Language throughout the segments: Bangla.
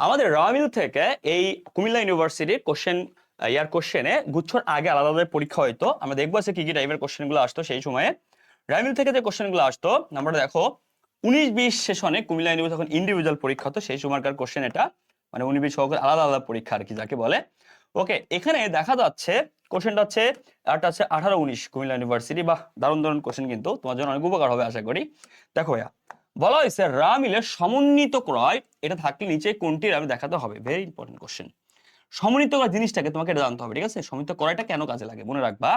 আমাদের রামিল থেকে এই কুমিল্লা ইউনিভার্সিটির কোশ্চেন ইয়ার কোশ্চেনে গুচ্ছর আগে আলাদা আলাদা পরীক্ষা হইতো আমরা দেখব আছে কি কি টাইপের কোশ্চেনগুলো আসতো সেই সময়ে। রামিল থেকে যে কোশ্চেনগুলো আসতো, আমরা দেখো, উনিশ বিশ সেশনে কুমিল্লা ইউনিভার্সিটি যখন ইন্ডিভিজুয়াল পরীক্ষা হতো, সেই সময়কার কোশ্চেন এটা। মানে উনিশ বিশ সহকারে আলাদা আলাদা পরীক্ষা আর কি যাকে বলে। ওকে, এখানে দেখা যাচ্ছে কোশ্চেনটা হচ্ছে একটা হচ্ছে আঠারো উনিশ কুমিল্লা ইউনিভার্সিটি বা দারুণ দারুণ কোশ্চেন কিন্তু। তোমার জন্য অনেক উপকার হবে, আশা করি। দেখো ভাইয়া বলা হয়েছে, রা মিলে সমন্বিত ক্রয়, এটা থাকলে নিচে কোনটির আমি দেখাতে হবে। ভেরি ইম্পর্টেন্ট কোশ্চেন সমন্বিত করা জিনিসটাকে তোমাকে এটা জানতে হবে, ঠিক আছে? সমন্বিত ক্রয়টা কেন কাজে লাগে? মনে রাখবা,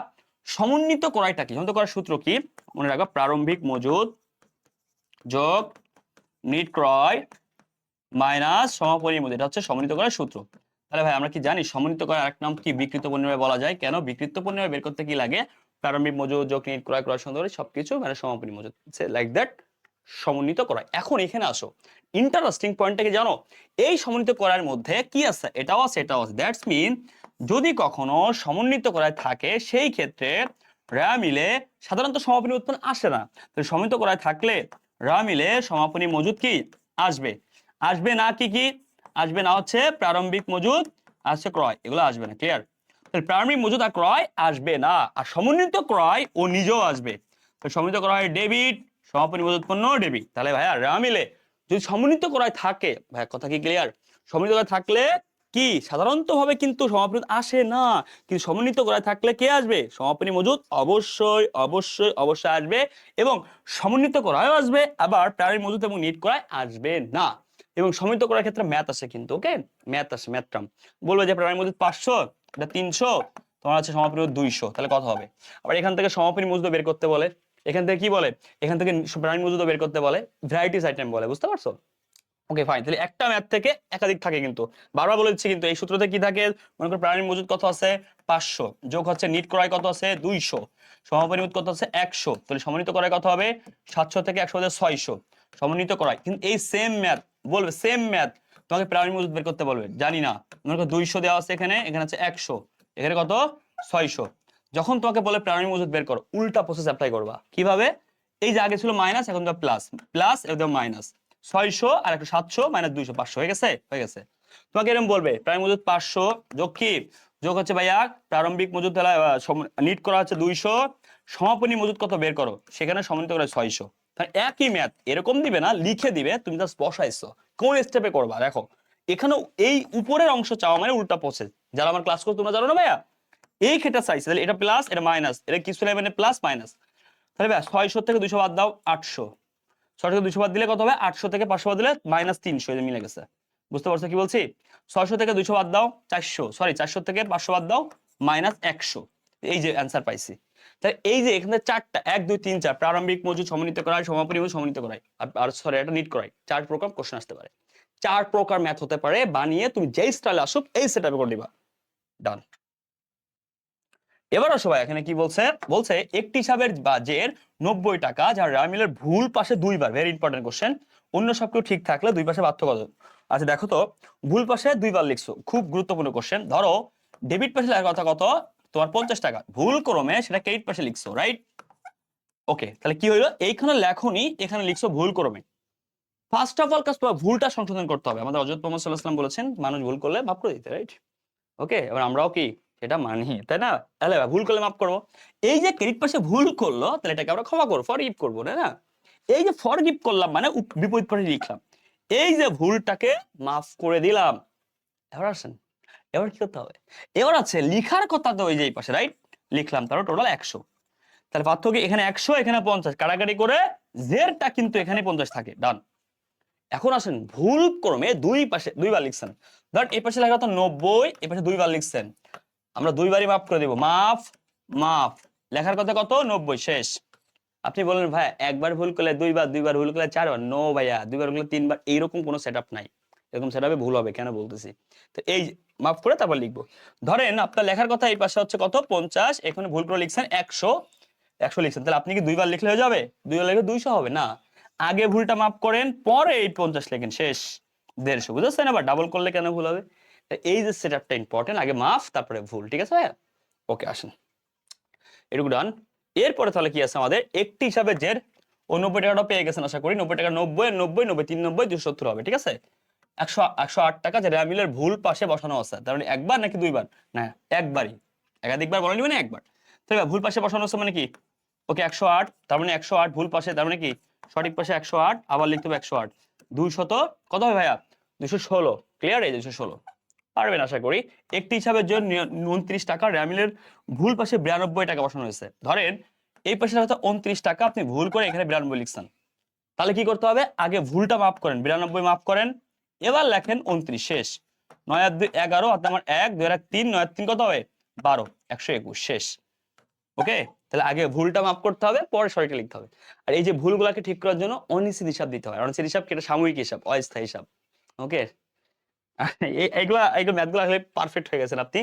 সমন্বিত ক্রয়টা কি? সমন্বিত করার সূত্র কি? মনে রাখবা, প্রারম্ভিক মজুদ যোগ নিট ক্রয় মাইনাস সমাপনী মজুদ, এটা হচ্ছে সমন্বিত করার সূত্র। তাহলে ভাই, আমরা কি জানি, সমন্বিত করার আরেক নাম কি? বিকৃত পণ্যভাবে বলা যায়। কেন? বিকৃত পণ্যভাবে বের করতে কি লাগে? প্রারম্ভিক মজুদ, যোগ নিট ক্রয় ক্রয় সুন্দর সবকিছু মানে সমাপনী মজুদ লাইক দ্যাট সমন্বিত করা এখন এখানে আসো। ইন্টারেস্টিং পয়েন্টটা কি জানো? এই সমন্বিত করার মধ্যে কি আছে? এটাও আছে এটাও আছে। দ্যাটস মিন যদি কখনো সমন্বিত করায় থাকে, সেই ক্ষেত্রে রা মিলে সাধারণত সমাপনী উৎপন্ন আসে না। তো সমন্বিত করায় থাকলে রা মিলে সমাপনী মজুদ কি? আসবে। আসবে না কি কি? আসবে না হচ্ছে প্রারম্ভিক মজুদ, আসছে ক্রয়। এগুলো আসবে না ক্লিয়ার তাহলে প্রারম্ভিক মজুদ আর ক্রয় আসবে না। আর সমন্বিত ক্রয় ও নিজেও আসবে। তো সমন্বিত ক্রয় ডেবিট মজুদ পণ্য ডেবিট তাহলে ভাইয়া রা মিলে যদি সমন্বিত করায় থাকে ভাই কথা কি ক্লিয়ার সমন্বিত করায় থাকলে কি? সাধারণত ভাবে কিন্তু সমাপনী আসে না। কিন্তু সমন্বিত করায় থাকলে কে আসবে? সমাপনী মজুদ অবশ্যই অবশ্যই অবশ্যই আসবে এবং সমন্বিত করায় আসবে, আবার প্রাণী মজুদ এবং নিট করায় আসবে না। এবং সমন্বিত করার ক্ষেত্রে ম্যাথ আছে কিন্তু ওকে ম্যাথ আছে ম্যাথ টার্ম বলবে যে প্রাণী মজুদ পাঁচশো তিনশো, তোমার আছে সমাপনী দুইশো, তাহলে কথা হবে? আবার এখান থেকে সমাপনী মজুদ বের করতে বলে। এখান থেকে কি বলে? এখান থেকে প্রাণী মজুদ বের করতে বলে ভ্যারাইটিস আইটেম বলে, বুঝতে পারছ? ওকে ফাইন তাহলে একটা ম্যাথ থেকে একাধিক থাকে কিন্তু। বারবার বলে দিচ্ছি কিন্তু এই সূত্রতে কি থাকে? মনে করো প্রাণীর মজুদ কত আছে? পাঁচশো। যোগ হচ্ছে নিট ক্রয় কত আছে? দুইশো। সমাপনী মজুদ কত আছে? একশো। তাহলে সমন্বিত ক্রয় কত হবে? সাতশো থেকে একশো হচ্ছে ছয়শো। সমন্বিত করায়। কিন্তু এই সেম ম্যাথ বলবে সেম ম্যাথ তোমাকে প্রাণীর মজুদ বের করতে বলবে। জানি না। মনে করো দুইশো দেওয়া আছে এখানে এখানে আছে একশো। এখানে কত? ছয়শো। যখন তোমাকে বলে প্রাণী মজুদ বের করো, উল্টা প্রসেস অ্যাপ্লাই করবা। কীভাবে? এই যে আগে ছিল মাইনাস এখন তো প্লাস প্লাস একদম মাইনাস ছয়শো আর একটা সাতশো মাইনাস দুইশো, পাঁচশো, হয়ে গেছে? হয়ে গেছে। তোমাকে এরকম বলবে, প্রাণী মজুদ পাঁচশো, যোগ কি? যোগ হচ্ছে ভাইয়া প্রারম্ভিক মজুদ নিট করা হচ্ছে দুইশো, সমাপনী মজুদ কত বের করো? সেখানে সমন্বিত করে ছয়শো। একই ম্যাথ এরকম দিবে না, লিখে দিবে, তুমি জাস্ট বসাইছো। কোন স্টেপে করবা? দেখো, এখানেও এই উপরের অংশ চাওয়া মানে উল্টা প্রসেস যারা আমার ক্লাস করো তোমরা জানো না ভাইয়া? এই ক্ষেত্রে চাইছে তাহলে এটা প্লাস এটা মাইনাস এটা কিছু মানে প্লাস মাইনাস তাহলে ভাই ছয়শো থেকে দুইশো বাদ দাও, আটশো। ছয় থেকে দুইশো বাদ দিলে কত হবে? আটশো থেকে পাঁচশো বাদ দিলে মাইনাস তিনশো এটা মিলে গেছে। বুঝতে পারছ কি বলছি? ছয়শো থেকে দুইশো বাদ দাও, চারশো। সরি চারশো থেকে পাঁচশো বাদ দাও মাইনাস একশো। এই যে অ্যান্সার পাইছি। তাই এই যে এখানে চারটা, এক, দুই, তিন, চার, প্রারম্ভিক মজুদ, সমন্বিত করায়, সমাপনী মজুদ, সমন্বিত করায়। আর- আর সরি এটা নিট করায়। চার প্রকার কোশ্চেন আসতে পারে। চার প্রকার ম্যাথ হতে পারে, বানিয়ে তুমি যেই স্টাইলে আসুক, এই সেট করে দিবা। ডান এবার আসো ভাই এখানে কি বলছে? বলছে, একটি হিসাবের বাজের নব্বই টাকা, যার রামিলের ভুল পাশে দুইবার ভেরি ইম্পর্টেন্ট কোশ্চেন অন্য সব কেউ ঠিক থাকলে দুই পাশে পার্থক্য কত আচ্ছা দেখো তো, ভুল পাশে দুইবার লিখছো, খুব গুরুত্বপূর্ণ কোশ্চেন ধরো ডেবিট পাশে লেখার কথা কত? তোমার পঞ্চাশ টাকা। ভুল ক্রমে সেটা ক্রেডিট পাশে লিখছো রাইট ওকে তাহলে কি হইল? এইখানে লেখনি, এখানে লিখছো ভুল ক্রমে। ফার্স্ট অফ অল কাজ তোমার ভুলটা সংশোধন করতে হবে। আমাদের অজত মোহাম্মদ সাল্লাহ বলেছেন, মানুষ ভুল করলে মাফ করে দিতে রাইট ওকে এবার আমরাও কি? সেটা মানি তাই না? তাহলে ভুল করলে মাফ করব। এই যে ক্রেডিট পাশে ভুল করল, তাহলে এটাকে আমরা ক্ষমা করব ফর করব, তাই না? এই যে ফর করলাম মানে বিপরীত পাশে লিখলাম। এই যে ভুলটাকে মাফ করে দিলাম। এবার আসেন, এবার কি করতে হবে? এবার আছে, লিখার কথা তো ওই যে এই পাশে রাইট লিখলাম তারও টোটাল একশো। তাহলে পার্থক্য এখানে একশো, এখানে পঞ্চাশ। কাটাকাটি করে জেরটা কিন্তু এখানে পঞ্চাশ থাকে ডান এখন আসেন, ভুল ক্রমে দুই পাশে, দুইবার লিখছেন। ধর, এই পাশে লেখা তো নব্বই, এই পাশে দুইবার লিখছেন। আমরা দুইবারই মাফ করে দিব। মাফ মাফ। লেখার কথা কত? নব্বই, শেষ। আপনি বলেন, ভাই, একবার ভুল করলে দুইবার দুইবার ভুল করলে চারবার? নো, ভাইয়া, দুইবার ভুল করলে তিনবার। এইরকম কোনো সেট নাই। এরকম সেট ভুল হবে, কেন বলতেছি? তো এই মাফ করে তারপর লিখব। ধরেন আপনার লেখার কথা এই পাশে হচ্ছে কত? পঞ্চাশ। এখানে ভুল করে লিখছেন একশো। একশো লিখছেন। তাহলে আপনি কি দুইবার লিখলে হয়ে যাবে? দুইবার লিখলে দুইশো হবে? না। আগে ভুলটা মাফ করেন, পরে এই পঞ্চাশ লেখেন, শেষ। দেড়শো। বুঝতেছেন আবার ডাবল করলে কেন ভুল হবে? এই যে সেট আপটা ইম্পর্টেন্ট আগে মাফ তারপরে ভুল, ঠিক আছে ভাইয়া? ওকে আসেন। এটুকু ডান এরপরে তাহলে কি আছে আমাদের? একটি হিসাবে জের ও নব্বই টাকাটা পেয়ে গেছেন, আশা করি। নব্বই টাকা নব্বই নব্বই নব্বই, তিন নব্বই, দুশো সত্তর হবে, ঠিক আছে? একশো একশো আট টাকা যে র্যামিলের ভুল পাশে বসানো আছে। তার মানে একবার নাকি দুইবার? না, একবারই। একাধিকবার বলেনি মানে একবার। তাহলে ভুল পাশে বসানো আছে মানে কি? ওকে একশো আট, তার মানে একশো আট, ভুল পাশে, তার মানে কি? সঠিক পাশে একশো আট, আবার লিখতে হবে একশো আট। দুইশত, কত হবে ভাইয়া? দুশো ষোলো। ক্লিয়ার এই দুশো ষোলো। পারবেন আশা করি। একটি হিসাবের জন্য উনত্রিশ টাকা র্যামিলের ভুল পাশে বিরানব্বই টাকা বসানো হয়েছে। ধরেন, এই পাশে হয়তো উনত্রিশ টাকা আপনি ভুল করে এখানে বিরানব্বই লিখছেন। তাহলে কি করতে হবে? আগে ভুলটা মাফ করেন, বিরানব্বই মাফ করেন, এবার লেখেন উনত্রিশ, শেষ। নয় আর দুই এগারো হাতে আমার এক, দুই এক তিন, নয় তিন কত হবে? বারো, একশো একুশ, শেষ। ওকে? তাহলে আগে ভুলটা মাফ করতে হবে, পরে সঠিকটা লিখতে হবে। আর এই যে ভুলগুলাকে ঠিক করার জন্য অনিশ্চিত হিসাব দিতে হয়। অনিশ্চিত হিসাব কি? এটা সাময়িক হিসাব, অস্থায়ী হিসাব। ওকে? এইগুলা এইগুলো ম্যাথগুলো আসলে পারফেক্ট হয়ে গেছেন আপনি।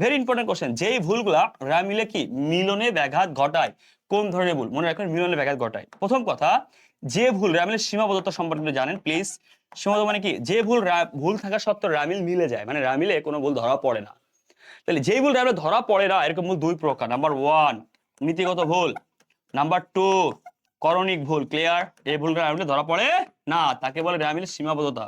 ভেরি ইম্পর্টেন্ট কোশ্চেন যেই ভুলগুলা রামিলে কি মিলনে ব্যাঘাত ঘটায়? কোন ধরনের ভুল? মনে রাখবেন মিলনে ব্যাঘাত ঘটায়। প্রথম কথা, যে ভুল রামিলের সীমাবদ্ধতা সম্পর্কে জানেন প্লিজ সীমাবদ্ধ মানে কি? যে ভুল ভুল থাকা সত্ত্বেও রামিল মিলে যায় মানে রামিলে কোনো ভুল ধরা পড়ে না। তাহলে যেই ভুল রামিলে ধরা পড়ে না, এরকম ভুল দুই প্রকার। নাম্বার ওয়ান নীতিগত ভুল। নাম্বার টু করণিক ভুল ক্লিয়ার এই ভুলটা রামিলে ধরা পড়ে না, তাকে বলে রামিলের সীমাবদ্ধতা।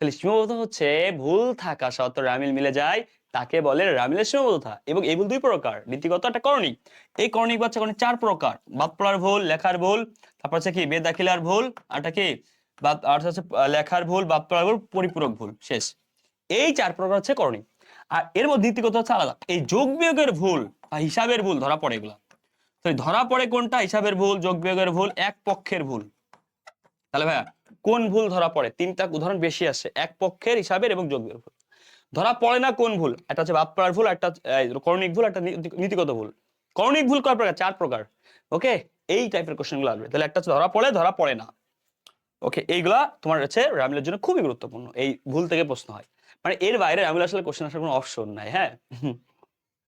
তাহলে সীমাবদ্ধতা হচ্ছে ভুল থাকা সত্ত্বেও রামিল মিলে যায়, তাকে বলে রামিলের সীমাবদ্ধতা এবং এই ভুল দুই প্রকার, নীতিগত একটা করণিক। এই করণিক বাচ্চা করণিক চার প্রকার বাদ পড়ার ভুল, লেখার ভুল, তারপর হচ্ছে কি, বেদাখিলার ভুল আরটা কি আর হচ্ছে লেখার ভুল বাদ পড়ার ভুল, পরিপূরক ভুল, শেষ। এই চার প্রকার হচ্ছে করণিক। আর এর মধ্যে নীতিগত হচ্ছে আলাদা। এই যোগ বিয়োগের ভুল বা হিসাবের ভুল ধরা পড়ে এগুলা। তো ধরা পড়ে কোনটা? হিসাবের ভুল, যোগ বিয়োগের ভুল, এক পক্ষের ভুল। তাহলে ভাইয়া কোন ভুল ধরা পড়ে? তিনটা উদাহরণ বেশি আসছে এক পক্ষের হিসাবের এবং যোগ ভুল। ধরা পড়ে না কোন ভুল? একটা হচ্ছে বাদ পড়ার ভুল, একটা করণিক ভুল, একটা নীতিগত ভুল। করণিক ভুল কয় প্রকার, চার প্রকার। ওকে এই টাইপের কোশ্চেনগুলো আসবে। তাহলে একটা হচ্ছে ধরা পড়ে ধরা পড়ে না। ওকে এইগুলা তোমার হচ্ছে রামিলের জন্য খুবই গুরুত্বপূর্ণ। এই ভুল থেকে প্রশ্ন হয়। মানে এর বাইরে রামিল আসলে কোশ্চেন আসার কোনো অপশন নাই হ্যাঁ?